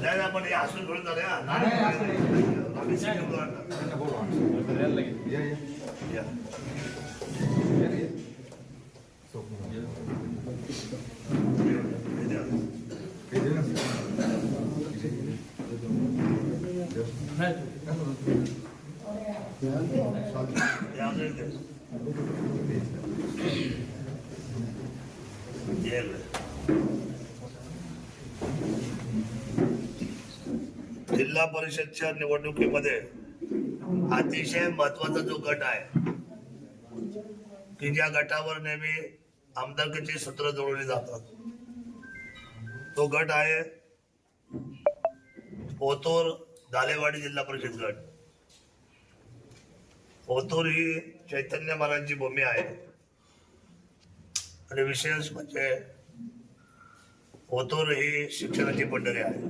नाही नाही, पण हे हसून थोडं झालं हा. नाही, आम्ही शिकवतो आता. या. हे द्या. हे आपल्याला द्या. ये रे. जिल्हा परिषदच्या निवडणुकीमध्ये अतिशय महत्त्वाचा जो गट आहे की ज्या गटावर नेहमी आमदारकीची सूत्र जोडली जातात. तो गट आहे पोतोर दालेवाडी जिल्हा परिषद गट. ओतूर ही चैतन्य महाराजांची भूमी आहे. आणि विशेष म्हणजे ओतूर ही शिक्षणाची पंढरी आहे.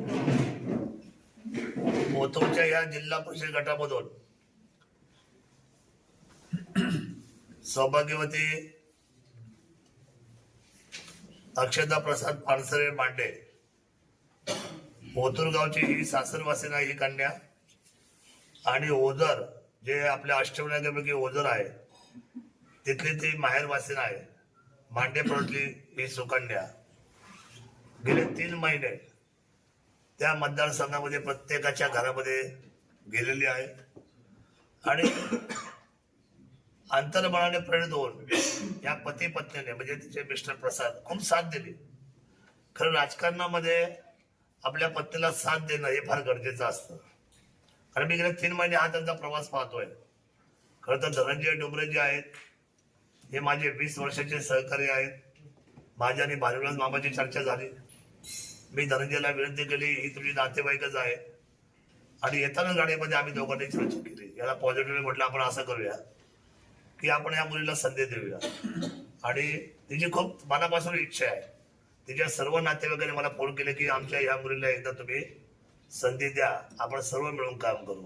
ओतूरच्या या जिल्हा परिषद गटामधून सौभाग्यवती अक्षता प्रसाद पानसरे मांडे ओतूर ही सासरवासीना ही कन्या आणि ओझर जे आपल्या अष्टविनायकापैकी ओझर आहे तिथली ती माहेरवासिना आहे. मांडे ही सुकन्या. गेले तीन महिने त्या मतदारसंघामध्ये प्रत्येकाच्या घरामध्ये गेलेली आहे. आणि अंतर्मनाने प्रेरित होऊन या पती पत्नीने म्हणजे तिचे मिस्टर प्रसाद खूप साथ दिली. खरं राजकारणामध्ये आपल्या पत्नीला साथ देणं हे फार गरजेचं असतं. कारण मी गेले तीन महिने हा त्यांचा प्रवास पाहतोय. खरं तर धनंजय डोंगरे जे आहेत हे माझे वीस वर्षाचे सहकारी आहेत. माझ्या आणि भानुराज मामाची चर्चा झाली. मी धनंजयला विनंती केली ही तुझी नातेवाईकच आहे. आणि येताना गाडीमध्ये आम्ही दोघांनी चर्चा केली. याला पॉझिटिव्ह म्हटलं आपण असं करूया की आपण या मुलीला संधी देऊया. आणि तिची खूप मनापासून इच्छा आहे. तिच्या सर्व नातेवाईकांनी मला फोन केले की आमच्या या मुलीला एकदा तुम्ही संधी द्या. आपण सर्व मिळून काम करू.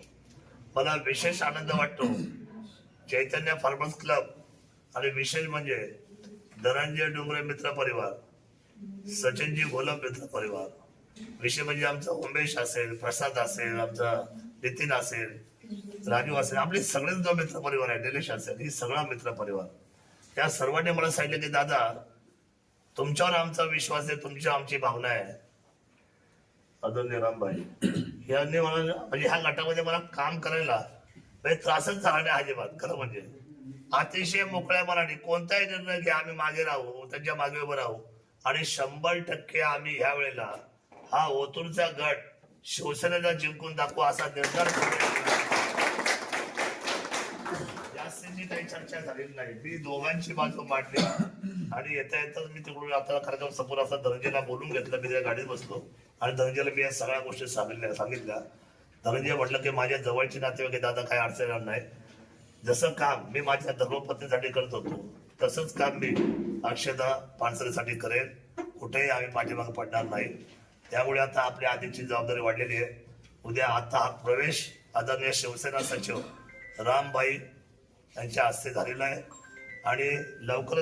मला विशेष आनंद वाटतो. चैतन्य फार्मर्स क्लब आणि विशेष म्हणजे धनंजय डोंगरे मित्र परिवार सचिनजी घोलप मित्र परिवार. विषय म्हणजे आमचा उमेश असेल प्रसाद असेल आमचा नितीन असेल राजू असेल आपले सगळेच जो मित्र परिवार आहे निलेश असेल ही सगळा मित्र परिवार. त्या सर्वांनी मला सांगितलं की दादा तुमच्यावर आमचा विश्वास आहे तुमची आमची भावना आहे. आदरणीय रामबाई यांनी मला म्हणजे ह्या गटामध्ये मला काम करायला म्हणजे त्रासच झाला नाही अजिबात खरं म्हणजे. अतिशय मोकळ्या मनाने कोणताही निर्णय घ्या आम्ही मागे राहू त्यांच्या मागे उभं राहू. आणि शंभर टक्के आम्ही ह्या वेळेला हा ओतूरचा गट शिवसेनेला जिंकून दाखवू असा निर्धार जास्तीची काही चर्चा झालेली नाही. मी दोघांची बाजू मांडली. आणि येता येताच मी तिकडून आता कार्यक्रम समोर असा धनंजयला बोलून घेतलं. मी त्या गाडीत बसलो. आणि धनंजयला मी या सगळ्या गोष्टी सांगितल्या सांगितल्या. धनंजय म्हटलं की माझ्या जवळचे नातेवाईक दादा काय अडचण येणार नाही. जसं काम मी माझ्या धर्मपत्नीसाठी करत होतो तसंच काम मी अक्षदा पानसरेसाठी करेन. कुठेही आम्ही पाठीमागे पडणार नाही. त्यामुळे आता आपल्या आधीची जबाबदारी वाढलेली आहे. उद्या आता हा प्रवेश आदरणीय शिवसेना सचिव रामभाई त्यांच्या हस्ते झालेलं आहे. आणि लवकरच